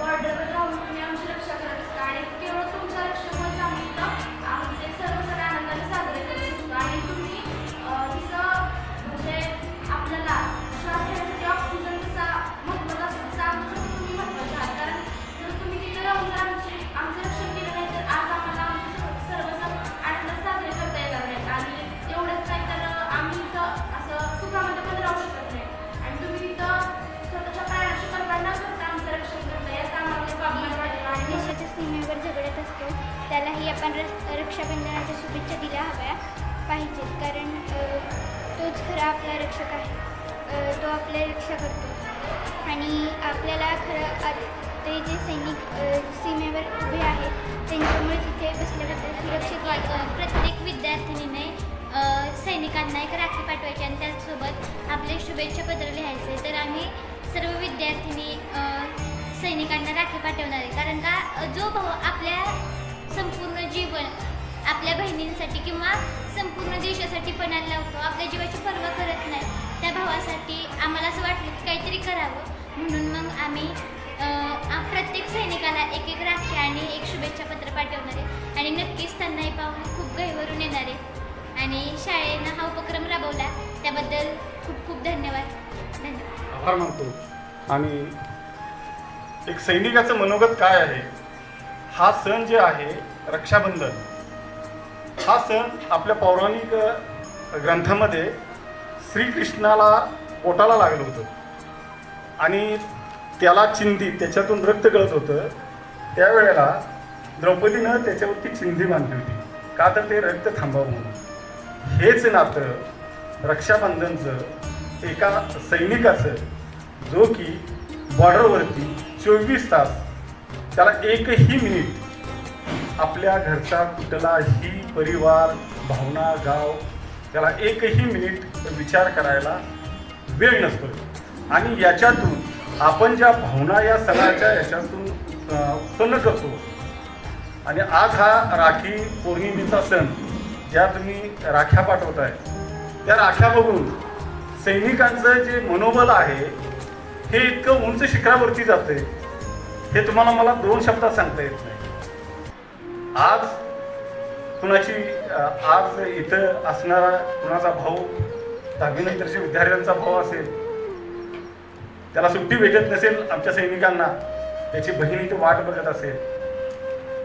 Bardzo wygląda, miałam lepsze, ale stanie. की आपण रक्षाबंधनाच्या शुभेच्छा दिल्या हव्या पाहिजेत. कारण तोच खरा आपला रक्षक आहे. तो आपल्या रक्षा करतो. आणि आपल्याला खरं ते जे सैनिक सीमेवर उभे आहेत त्यांच्यामुळे तिथे बसल्याबद्दल सुरक्षित वाटतं. प्रत्येक विद्यार्थिनीने सैनिकांना एक राखी पाठवायची आणि त्याचसोबत आपले शुभेच्छा पत्र लिहायचे. तर आम्ही सर्व विद्यार्थिनी सैनिकांना राखी पाठवणार आहे. कारण का जो भाऊ आपल्या संपूर्ण जीवन आपल्या बहिणींसाठी किंवा संपूर्ण देशासाठी पणाला लावतो. आपल्या जीवाची पर्वा करत नाही. त्या भावासाठी आम्हाला असं वाटलं की काहीतरी करावं. म्हणून मग आम्ही प्रत्येक सैनिकाला एक एक राखी आणि एक शुभेच्छा पत्र पाठवणार आहे. आणि नक्कीच त्यांनाही पाहून खूप गहिवरून येणार आहे. आणि शाळेनं हा उपक्रम राबवला. त्याबद्दल खूप खूप धन्यवाद. धन्यवाद. आभार मानतो. आणि एक सैनिकाचं मनोगत काय आहे? हा सण जे आहे रक्षाबंधन हा सण आपल्या पौराणिक ग्रंथामध्ये श्रीकृष्णाला पोटाला लागलं होतं. आणि त्याला चिंधी त्याच्यातून रक्त गळत होतं. त्यावेळेला द्रौपदीनं त्याच्यावरती चिंधी बांधली होती. का तर ते रक्त थांबावं म्हणून. हेच नातं रक्षाबंधनचं एका सैनिकाचं जो की बॉर्डरवरती चोवीस तास त्याला एकही मिनिट. आपल्या घरचा कुठलाही परिवार भावना गाव त्याला एकही मिनिट विचार करायला वेळ नसतो. आणि याच्यातून आपण ज्या भावना या सणाच्या याच्यातून उत्पन्न करतो. आणि आज हा राखी पौर्णिमेचा सण ज्या तुम्ही राख्या पाठवताय त्या राख्या बघून सैनिकांचं जे मनोबल आहे हे इतकं उंच शिखरावरती जाते हे तुम्हाला मला दोन शब्दात सांगता येत नाही. आज कुणाची आज इथं असणारा कुणाचा भाऊ दहावीनंतरच्या विद्यार्थ्यांचा भाऊ असेल त्याला सुट्टी भेटत नसेल आमच्या सैनिकांना त्याची बहीण इथं वाट बघत असेल.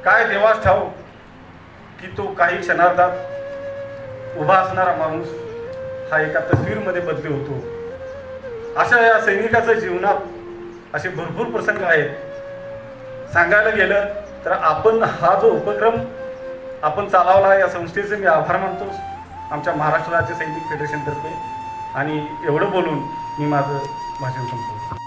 काय देवास ठाऊ की तो काही क्षणार्धात उभा असणारा माणूस हा एका तस्वीरमध्ये बदली होतो. अशा या सैनिकाच्या जीवनात असे भरपूर प्रसंग आहेत. सांगायला गेलं तर आपण हा जो उपक्रम आपण चालवला या संस्थेचे मी आभार मानतो. आमच्या महाराष्ट्र राज्य सैनिक फेडरेशनतर्फे. आणि एवढं बोलून मी माझं भाषण संपवतो.